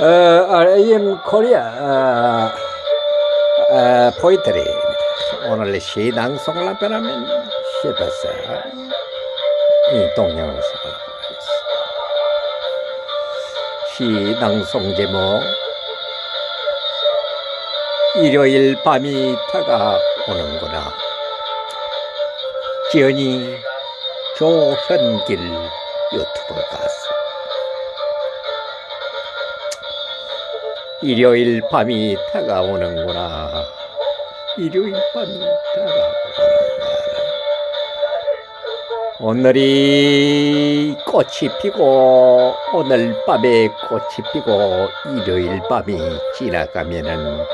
어, AM 어, 포이트리입니다. 오늘 시낭송을 한편하면 싶었어. 이 동영상을 하겠습니다. 시낭송 제목 일요일 밤이 다가오는구나. 지연이 조현길 유튜브 가수 일요일 밤이 다가오는구나. 일요일 밤이 다가오는구나. 오늘이 꽃이 피고 오늘 밤에 꽃이 피고 일요일 밤이 지나가면은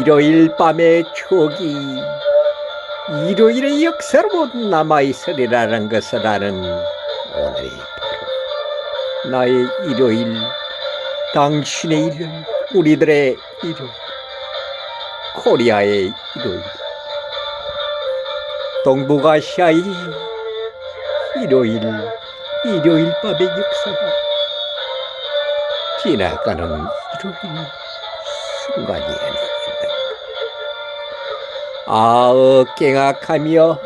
일요일 밤의 추억이 일요일의 역사로 남아있으리라는 것을 아는 오늘이 바로 나의 일요일 당신의 일요일, 우리들의 일요일, 코리아의 일요일, 동북아시아의 일요일, 일요일 밤의 역사가 지나가는 일요일 순간이 아니겠다. 아어깽악하며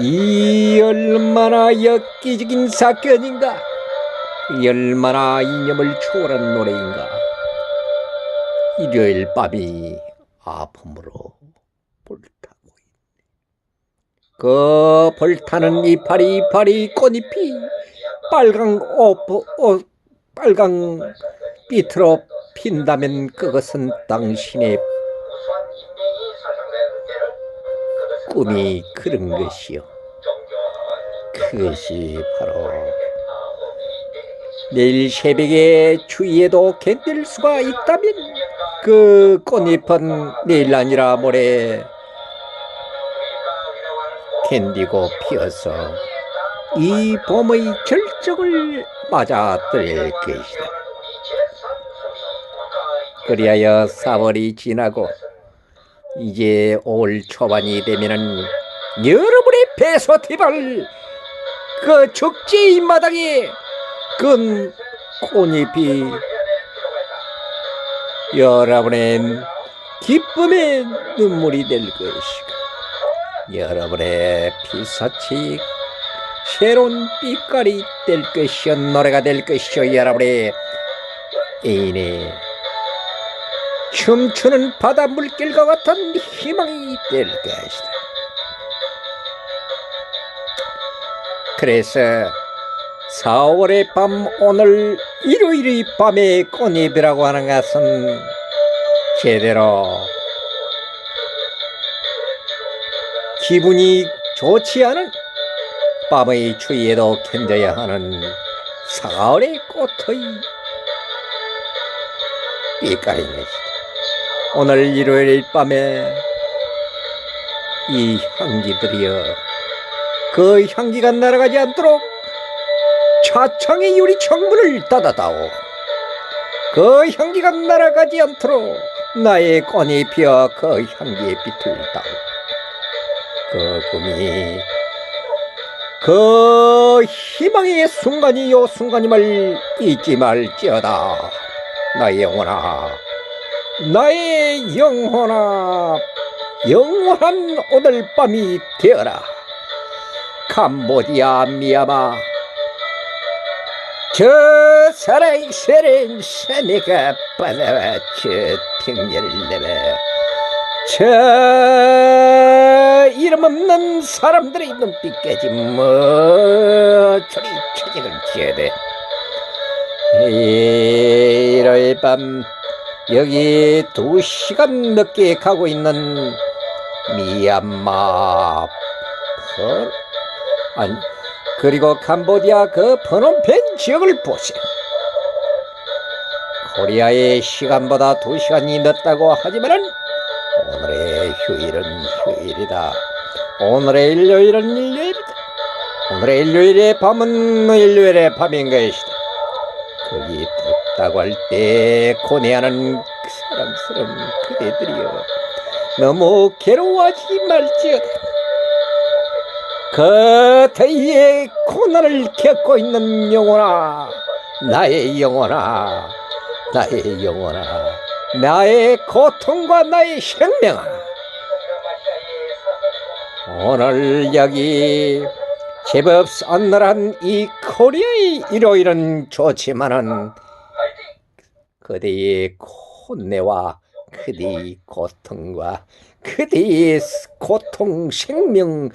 이 얼마나 엽기적인 사건인가. 이 얼마나 이념을 초월한 노래인가. 일요일 밤이 아픔으로 불타고 있네. 그 불타는 이파리 이파리 꽃잎이 빨강 오프 오, 빨강 빛으로 핀다면 그것은 당신의 꿈이 그런 것이요. 그것이 바로 내일 새벽에 추위에도 견딜 수가 있다면 그 꽃잎은 내일 아니라 모레 견디고 피어서 이 봄의 절정을 맞아떨 것이다. 그리하여 4월이 지나고 이제 올 초반이 되면은 여러분의 배소티발 그 축제 입마당에 끈 꽃잎이 여러분의 기쁨의 눈물이 될 것이고 여러분의 피사치 새로운 빛깔이 될 것이요 노래가 될 것이요 여러분의 애인의 춤추는 바다 물길과 같은 희망이 될 것이다. 그래서 4월의 밤 오늘 일요일의 밤의 꽃잎이라고 하는 것은 제대로 기분이 좋지 않은 밤의 추위에도 견뎌야 하는 4월의 꽃의 빛깔인 것이다. 오늘 일요일 밤에 이 향기들이여 그 향기가 날아가지 않도록 차창의 유리 창문을 닫아다오. 그 향기가 날아가지 않도록 나의 꽃이 피어 그 향기에 빛을 다오. 그 꿈이 그 희망의 순간이 요 순간임을 잊지 말지어다. 나의 영혼아 나의 영혼아 영원한 오늘 밤이 되어라. 캄보디아 미야마 저 사랑 세렌 사내가 바다와 저 평야를 내려 저 이름 없는 사람들의 눈빛까지 멋처리 채찍을 지어야 돼 일요일 밤 여기 두 시간 넘게 가고 있는 미얀마 펄? 아니 그리고 캄보디아 그 phnom 지역을 보세요. 코리아의 시간보다 두 시간이 늦다고 하지만은 오늘의 휴일은 휴일이다. 오늘의 일요일은 일요일이다. 오늘의 일요일의 밤은 일요일의 밤인 것이다. 거기 덥다고 할 때 고뇌하는 사랑스러운 그대들이여 너무 괴로워하지 말지어다 그 더위에 고난을 겪고 있는 영혼아 나의 영혼아 나의 영혼아, 나의 고통과 나의 생명아. 오늘 여기 제법 썬널한 이 코리아의 일요일은 좋지만은 그대의 혼내와 그대의 고통과 그대의 고통 생명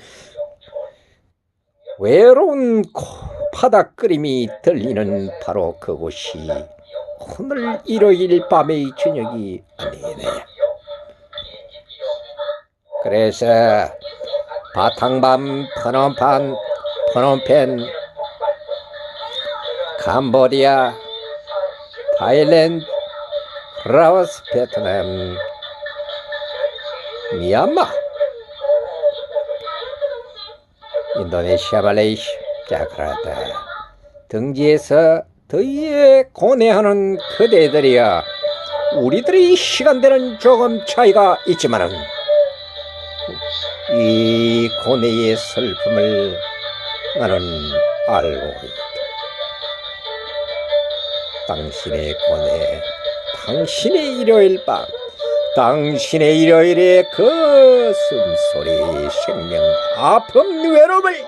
외로운 코- 바닥거림이 들리는 바로 그곳이 오늘 일요일 밤의 저녁이 아니네. 그래서 바탕밤 phnom 프놈펜 캄보디아 타일랜드 라오스 베트남 미얀마 인도네시아 말레이시아 자카르타 등지에서 더위에 고뇌하는 그대들이야 우리들의 시간대는 조금 차이가 있지만은 이 고뇌의 슬픔을 나는 알고 있다. 당신의 고뇌, 당신의 일요일 밤, 당신의 일요일의 그 숨소리, 생명, 아픔, 외로움을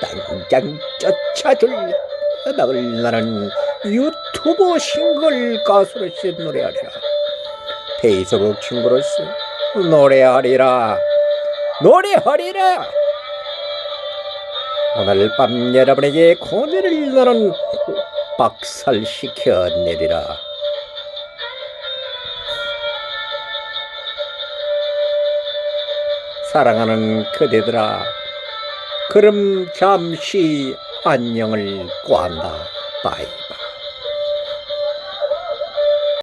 당장 쫓아줄 음악을 나는 유튜브 싱글 가수로서 노래하리라. 페이스북 친구로서 노래하리라. 노래하리라. 오늘 밤 여러분에게 고뇌를 나는 박살시켜 내리라. 사랑하는 그대들아, 그럼 잠시 안녕을 구한다. 바이.